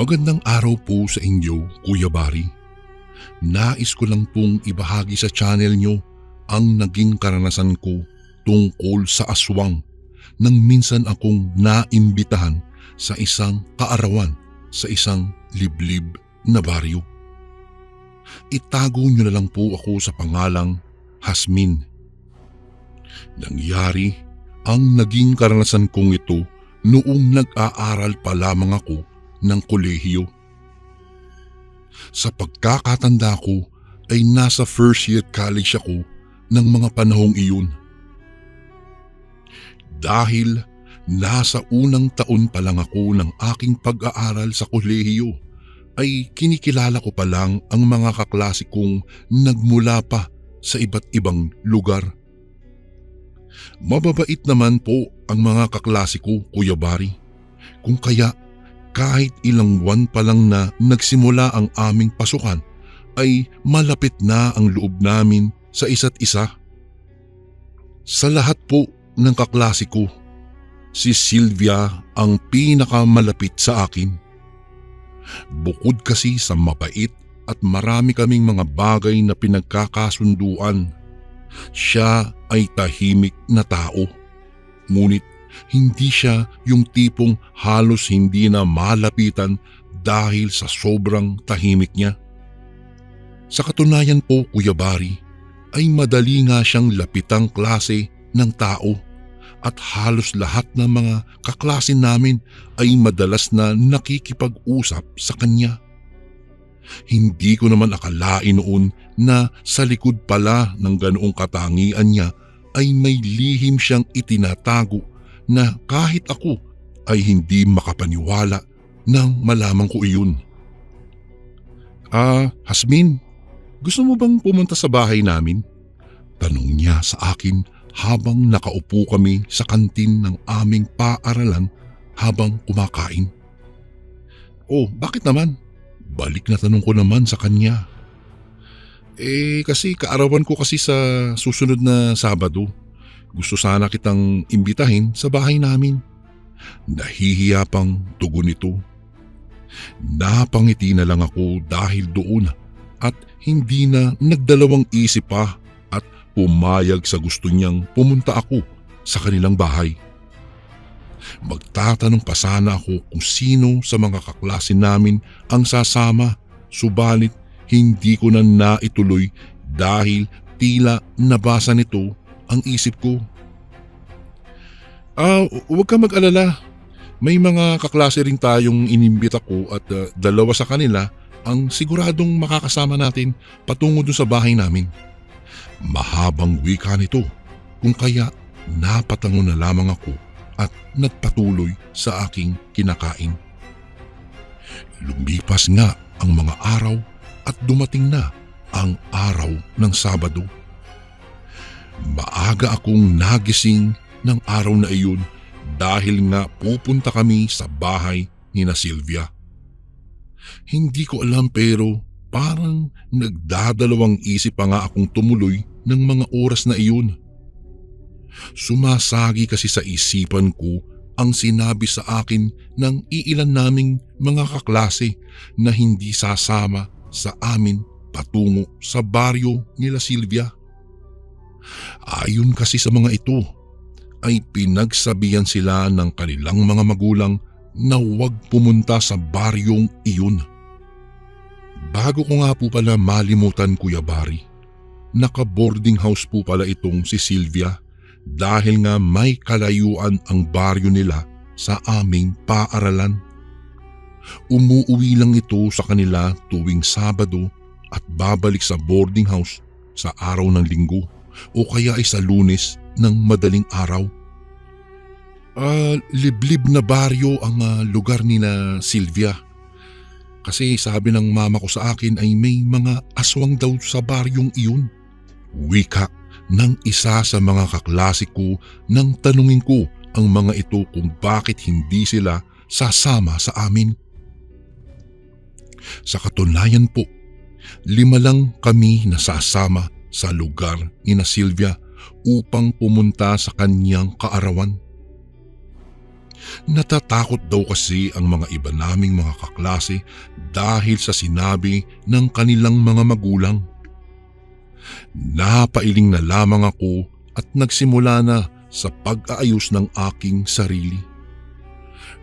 Magandang araw po sa inyo, Kuya Bari. Nais ko lang pong ibahagi sa channel nyo ang naging karanasan ko tungkol sa aswang nang minsan akong naimbitahan sa isang kaarawan sa isang liblib na baryo. Itago nyo na lang po ako sa pangalang Hasmin. Nangyari ang naging karanasan kong ito noong nag-aaral pa lamang ako ng kolehiyo. Sa pagkakatanda ko ay nasa first year college ako ng mga panahong iyon. Dahil nasa unang taon pa lang ako ng aking pag-aaral sa kolehiyo ay kinikilala ko pa lang ang mga kaklase kong nagmula pa sa iba't ibang lugar. Mababait naman po ang mga kaklase ko, Kuya Bari. Kung kaya kahit ilang buwan pa lang na nagsimula ang aming pasukan ay malapit na ang loob namin sa isa't isa. Sa lahat po ng kaklase ko, si Sylvia ang pinakamalapit sa akin. Bukod kasi sa mabait at marami kaming mga bagay na pinagkakasunduan, siya ay tahimik na tao. Ngunit hindi siya yung tipong halos hindi na malapitan dahil sa sobrang tahimik niya. Sa katunayan po Kuya Bari, ay madali nga siyang lapitang klase ng tao at halos lahat ng mga kaklase namin ay madalas na nakikipag-usap sa kanya. Hindi ko naman akalain noon na sa likod pala ng ganoong katangian niya ay may lihim siyang itinatago na kahit ako ay hindi makapaniwala nang malaman ko iyon. Ah, Hasmin, gusto mo bang pumunta sa bahay namin? Tanong niya sa akin habang nakaupo kami sa kantin ng aming paaralan habang kumakain. Oh, bakit naman? Balik na tanong ko naman sa kanya. Eh kasi kaarawan ko kasi sa susunod na Sabado. Gusto sana kitang imbitahin sa bahay namin. Nahihiya pang tugon nito. Napangiti na lang ako dahil doon at hindi na nagdalawang isip pa at pumayag sa gusto niyang pumunta ako sa kanilang bahay. Magtatanong pa sana ako kung sino sa mga kaklase namin ang sasama subalit hindi ko na naituloy dahil tila nabasa nito ang isip ko. Ah, huwag ka mag-alala. May mga kaklase rin tayong inimbita ko at uh, dalawa sa kanila ang siguradong makakasama natin patungo dun sa bahay namin. Mahabang wika nito kung kaya napatango na lamang ako at nagpatuloy sa aking kinakain. Lumipas nga ang mga araw at dumating na ang araw ng Sabado. Maaga akong nagising ng araw na iyon dahil nga pupunta kami sa bahay ni na Silvia. Hindi ko alam pero parang nagdadalawang isip pa nga akong tumuloy ng mga oras na iyon. Sumasagi kasi sa isipan ko ang sinabi sa akin ng iilan naming mga kaklase na hindi sasama sa amin patungo sa baryo nila Silvia. Ayon kasi sa mga ito, ay pinagsabihan sila ng kanilang mga magulang na huwag pumunta sa baryong iyon. Bago ko nga po pala malimutan Kuya Bari, naka-boarding house po pala itong si Sylvia dahil nga may kalayuan ang baryo nila sa aming paaralan. Umuuwi lang ito sa kanila tuwing Sabado at babalik sa boarding house sa araw ng linggo o kaya ay sa lunes ng madaling araw. Ah, liblib na baryo ang ah, lugar ni na Sylvia. Kasi sabi ng mama ko sa akin ay may mga aswang daw sa baryong iyon. Wika ng isa sa mga kaklase ko nang tanungin ko ang mga ito kung bakit hindi sila sasama sa amin. Sa katunayan po, lima lang kami nasasama sa lugar ni na Sylvia upang pumunta sa kanyang kaarawan. Natatakot daw kasi ang mga iba naming mga kaklase dahil sa sinabi ng kanilang mga magulang. Napailing na lamang ako at nagsimula na sa pag-aayos ng aking sarili.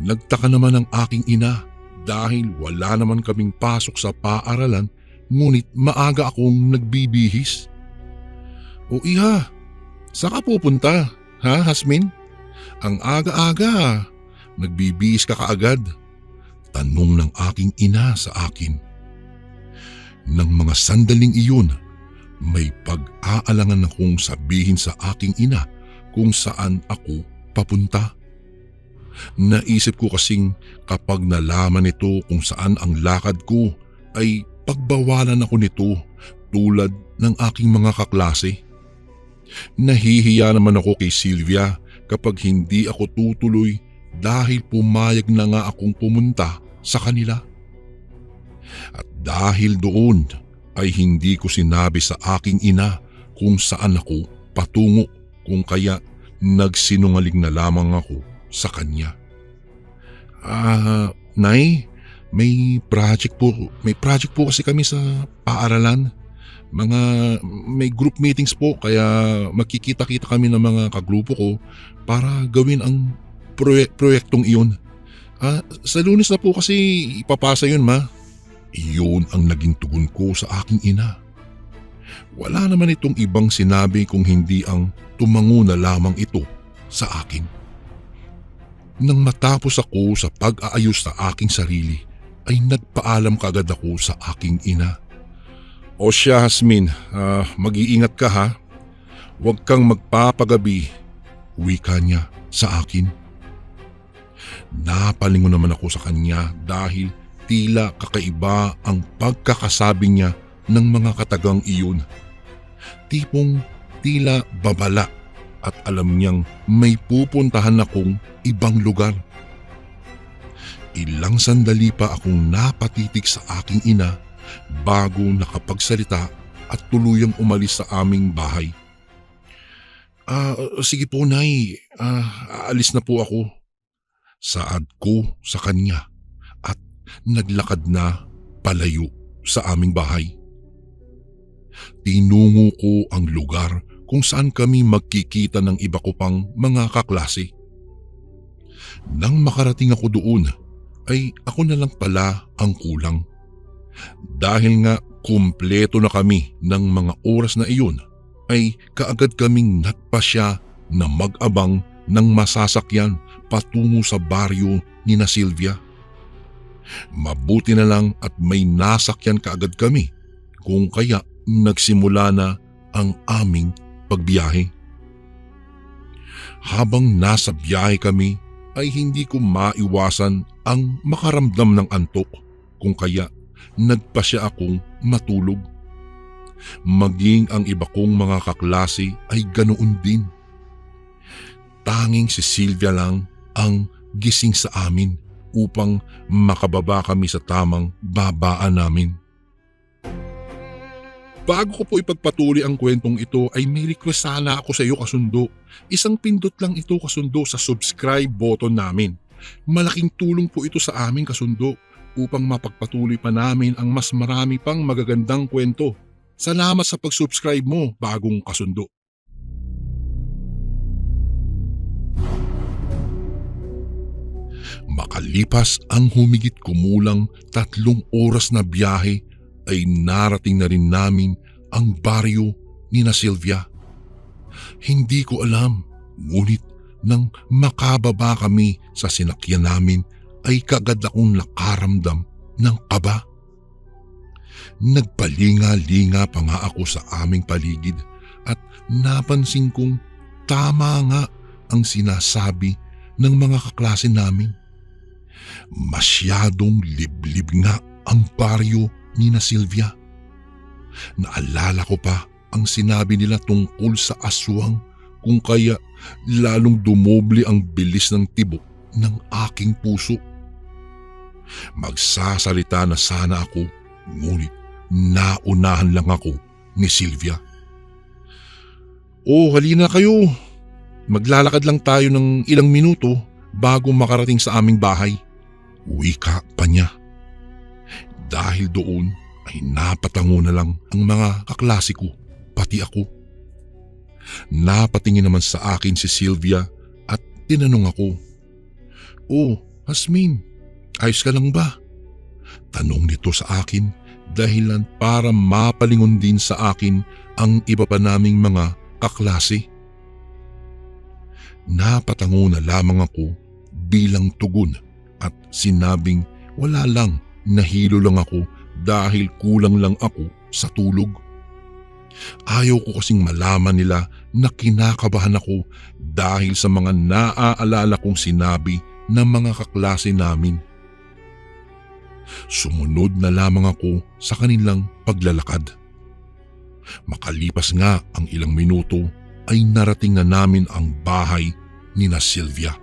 Nagtaka naman ang aking ina dahil wala naman kaming pasok sa paaralan ngunit maaga akong nagbibihis. O iha, saan ka pupunta? Ha, Hasmin? Ang aga-aga, nagbibihis ka kaagad. Tanong ng aking ina sa akin. Nang mga sandaling iyon, may pag-aalangan akong sabihin sa aking ina kung saan ako papunta. Naisip ko kasing kapag nalaman nito kung saan ang lakad ko ay pagbawalan ako nito tulad ng aking mga kaklase. Nahihiya naman ako kay Sylvia kapag hindi ako tutuloy dahil pumayag na nga akong pumunta sa kanila. At dahil doon ay hindi ko sinabi sa aking ina kung saan ako patungo kung kaya nagsinungaling na lamang ako sa kanya. Ah, Nay, may project po, may project po kasi kami sa paaralan. Mga may group meetings po kaya magkikita-kita kami ng mga kagrupo ko para gawin ang proye- proyektong iyon. Ah, sa lunes na po kasi ipapasa yun ma. Iyon ang naging tugon ko sa aking ina. Wala naman itong ibang sinabi kung hindi ang tumango na lamang ito sa akin. Nang matapos ako sa pag-aayos sa aking sarili, ay nagpaalam kagad ako sa aking ina. O siya Hasmin, ah, mag-iingat ka ha. Huwag kang magpapagabi, wika niya sa akin. Napalingon naman ako sa kanya dahil tila kakaiba ang pagkakasabi niya ng mga katagang iyon. Tipong tila babala at alam niyang may pupuntahan akong ibang lugar. Ilang sandali pa akong napatitig sa aking ina bago nakapagsalita at tuluyang umalis sa aming bahay. Ah, sige po nay, ah, aalis na po ako. Saad ko sa kanya at naglakad na palayo sa aming bahay. Tinungo ko ang lugar kung saan kami magkikita ng iba ko pang mga kaklase. Nang makarating ako doon, ay ako na lang pala ang kulang. Dahil nga kumpleto na kami ng mga oras na iyon, ay kaagad kaming nagpasya na mag-abang ng masasakyan patungo sa baryo ni na Silvia. Mabuti na lang at may nasakyan kaagad kami kung kaya nagsimula na ang aming pagbiyahe. Habang nasa biyahe kami ay hindi ko maiwasan ang makaramdam ng antok kung kaya nagpasya akong matulog. Maging ang iba kong mga kaklase ay ganoon din. Tanging si Sylvia lang ang gising sa amin upang makababa kami sa tamang babaan namin. Bago ko po ipagpatuloy ang kwentong ito ay may request sana ako sa iyo kasundo. Isang pindot lang ito kasundo sa subscribe button namin. Malaking tulong po ito sa amin kasundo upang mapagpatuloy pa namin ang mas marami pang magagandang kwento. Salamat sa pag-subscribe mo bagong kasundo. Makalipas ang humigit kumulang tatlong oras na biyahe ay narating na rin namin ang baryo ni na Sylvia. Hindi ko alam, ngunit nang makababa kami sa sinakyan namin ay kagad akong nakaramdam ng kaba. Nagpalinga-linga pa nga ako sa aming paligid at napansin kong tama nga ang sinasabi ng mga kaklase namin. Masyadong liblib nga ang baryo ni na Silvia. Naalala ko pa ang sinabi nila tungkol sa aswang kung kaya lalong dumoble ang bilis ng tibok ng aking puso. Magsasalita na sana ako ngunit naunahan lang ako ni Silvia. Oh, halina kayo. Maglalakad lang tayo ng ilang minuto bago makarating sa aming bahay. Wika pa niya. Dahil doon ay napatango na lang ang mga kaklase ko, pati ako. Napatingin naman sa akin si Sylvia at tinanong ako, Oh, Hasmin, ayos ka lang ba? Tanong nito sa akin dahilan para mapalingon din sa akin ang iba pa naming mga kaklase. Napatango na lamang ako bilang tugon at sinabing wala lang nahilo lang ako dahil kulang lang ako sa tulog. Ayaw ko kasing malaman nila na kinakabahan ako dahil sa mga naaalala kong sinabi ng mga kaklase namin. Sumunod na lamang ako sa kanilang paglalakad. Makalipas nga ang ilang minuto ay narating na namin ang bahay ni na Sylvia.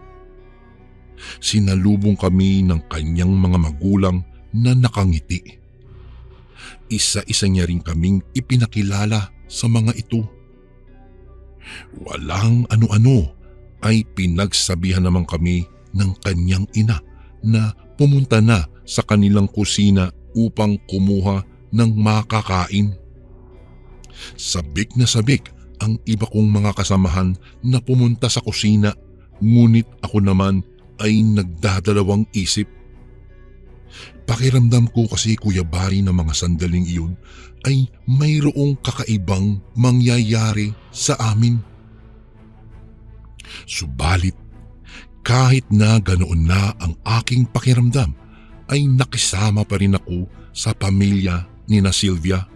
Sinalubong kami ng kanyang mga magulang na nakangiti. Isa-isa niya rin kaming ipinakilala sa mga ito. Walang ano-ano ay pinagsabihan naman kami ng kanyang ina na pumunta na sa kanilang kusina upang kumuha ng makakain. Sabik na sabik ang iba kong mga kasamahan na pumunta sa kusina ngunit ako naman ay nagdadalawang isip. Pakiramdam ko kasi Kuya Bari na mga sandaling iyon ay mayroong kakaibang mangyayari sa amin. Subalit kahit na ganoon na ang aking pakiramdam ay nakisama pa rin ako sa pamilya ni na Sylvia.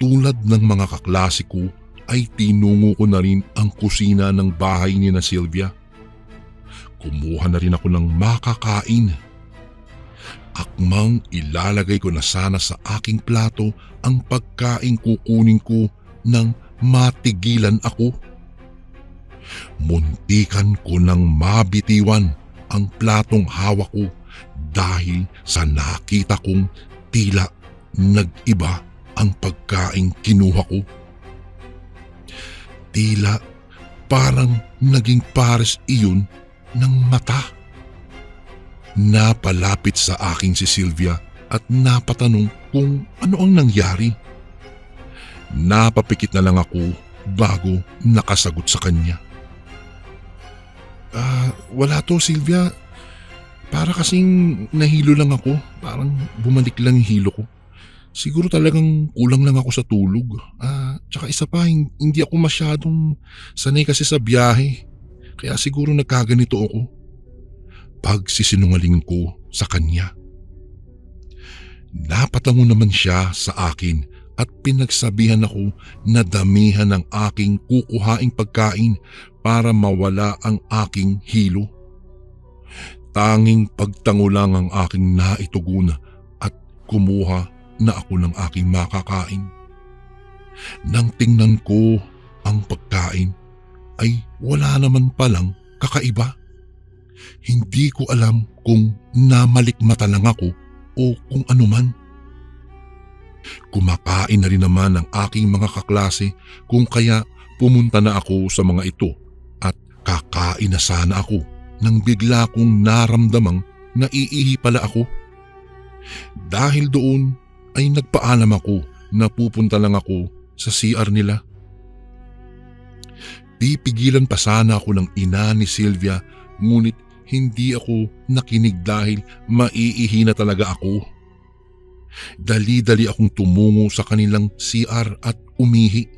Tulad ng mga kaklase ko ay tinungo ko na rin ang kusina ng bahay ni na Sylvia. Kumuha na rin ako ng makakain. Akmang ilalagay ko na sana sa aking plato ang pagkain kukunin ko nang matigilan ako. Muntikan ko nang mabitiwan ang platong hawak ko dahil sa nakita kong tila nag-iba ang pagkain kinuha ko. Tila parang naging pares iyon ng mata. Napalapit sa akin si Sylvia at napatanong kung ano ang nangyari. Napapikit na lang ako bago nakasagot sa kanya. Ah, wala to Sylvia. Para kasing nahilo lang ako. Parang bumalik lang yung hilo ko. Siguro talagang kulang lang ako sa tulog. Ah, tsaka isa pa, hindi ako masyadong sanay kasi sa biyahe. Kaya siguro nagkaganito ako. Pagsisinungaling ko sa kanya. Napatango naman siya sa akin at pinagsabihan ako na damihan ng aking kukuhaing pagkain para mawala ang aking hilo. Tanging pagtango lang ang aking naitugon at kumuha na ako ng aking makakain. Nang tingnan ko ang pagkain ay wala naman palang kakaiba. Hindi ko alam kung namalikmata lang ako o kung ano man. Kumakain na rin naman ang aking mga kaklase kung kaya pumunta na ako sa mga ito at kakain na sana ako nang bigla kong naramdamang naiihi pala ako. Dahil doon ay nagpaalam ako na pupunta lang ako sa CR nila. Pipigilan pa sana ako ng ina ni Sylvia ngunit hindi ako nakinig dahil maiihi na talaga ako. Dali-dali akong tumungo sa kanilang CR at umihi.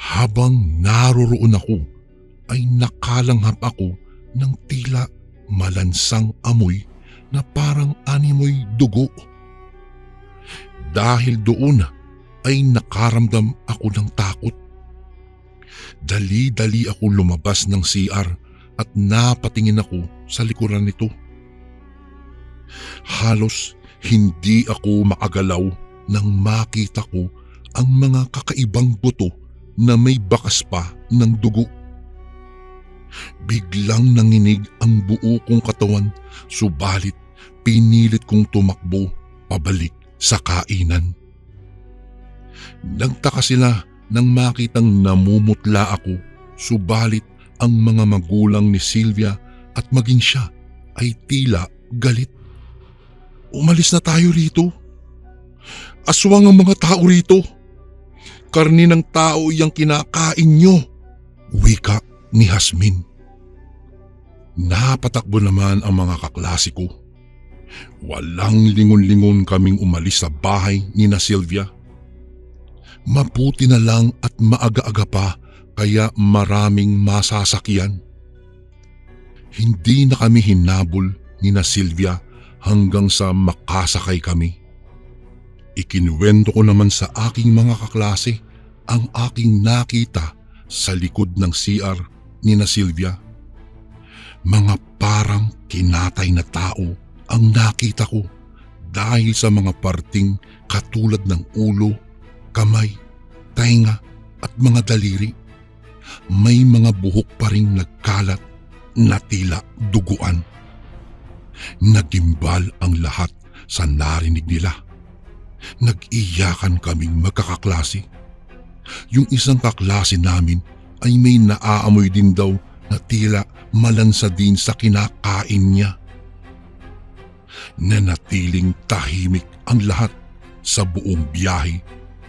Habang naroroon ako ay nakalanghap ako ng tila malansang amoy na parang animoy dugo. Dahil doon ay nakaramdam ako ng takot. Dali-dali ako lumabas ng CR at napatingin ako sa likuran nito. Halos hindi ako makagalaw nang makita ko ang mga kakaibang buto na may bakas pa ng dugo. Biglang nanginig ang buo kong katawan subalit pinilit kong tumakbo pabalik sa kainan. Nagtaka sila nang makitang namumutla ako subalit ang mga magulang ni Sylvia at maging siya ay tila galit. Umalis na tayo rito. Aswang ang mga tao rito. Karni ng tao iyang kinakain nyo. Wika ni Hasmin. Napatakbo naman ang mga kaklase ko. Walang lingon-lingon kaming umalis sa bahay ni na Sylvia. Mabuti na lang at maaga-aga pa kaya maraming masasakyan. Hindi na kami hinabol ni na Sylvia hanggang sa makasakay kami. Ikinuwento ko naman sa aking mga kaklase ang aking nakita sa likod ng CR ni na Sylvia. Mga parang kinatay na tao ang nakita ko dahil sa mga parting katulad ng ulo, kamay, tainga at mga daliri. May mga buhok pa rin nagkalat na tila duguan. Nagimbal ang lahat sa narinig nila. Nag-iyakan kaming magkakaklase. Yung isang kaklase namin ay may naaamoy din daw na tila malansa din sa kinakain niya. Nanatiling tahimik ang lahat sa buong biyahe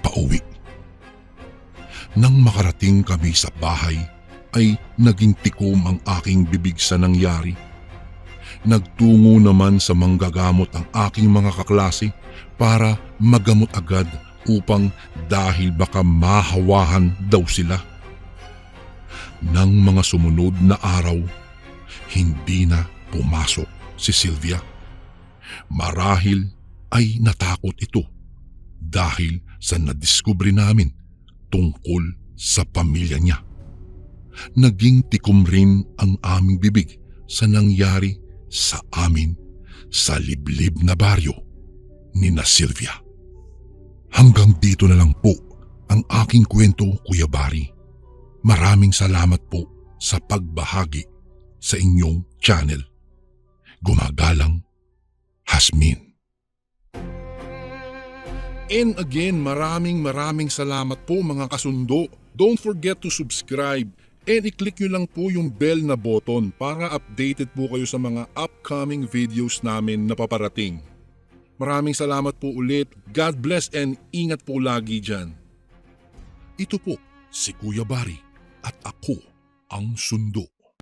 pauwi. Nang makarating kami sa bahay ay naging tikom ang aking bibig sa nangyari. Nagtungo naman sa manggagamot ang aking mga kaklase para magamot agad upang dahil baka mahawahan daw sila. Nang mga sumunod na araw, hindi na pumasok si Sylvia. Marahil ay natakot ito dahil sa nadiskubre namin tungkol sa pamilya niya. Naging tikom rin ang aming bibig sa nangyari sa amin sa liblib na baryo ni na Sylvia. Hanggang dito na lang po ang aking kwento, Kuya Bari. Maraming salamat po sa pagbahagi sa inyong channel. Gumagalang Hasmin. And again, maraming maraming salamat po mga kasundo. Don't forget to subscribe and i-click nyo lang po yung bell na button para updated po kayo sa mga upcoming videos namin na paparating. Maraming salamat po ulit. God bless and ingat po lagi dyan. Ito po si Kuya Bari at ako ang sundo.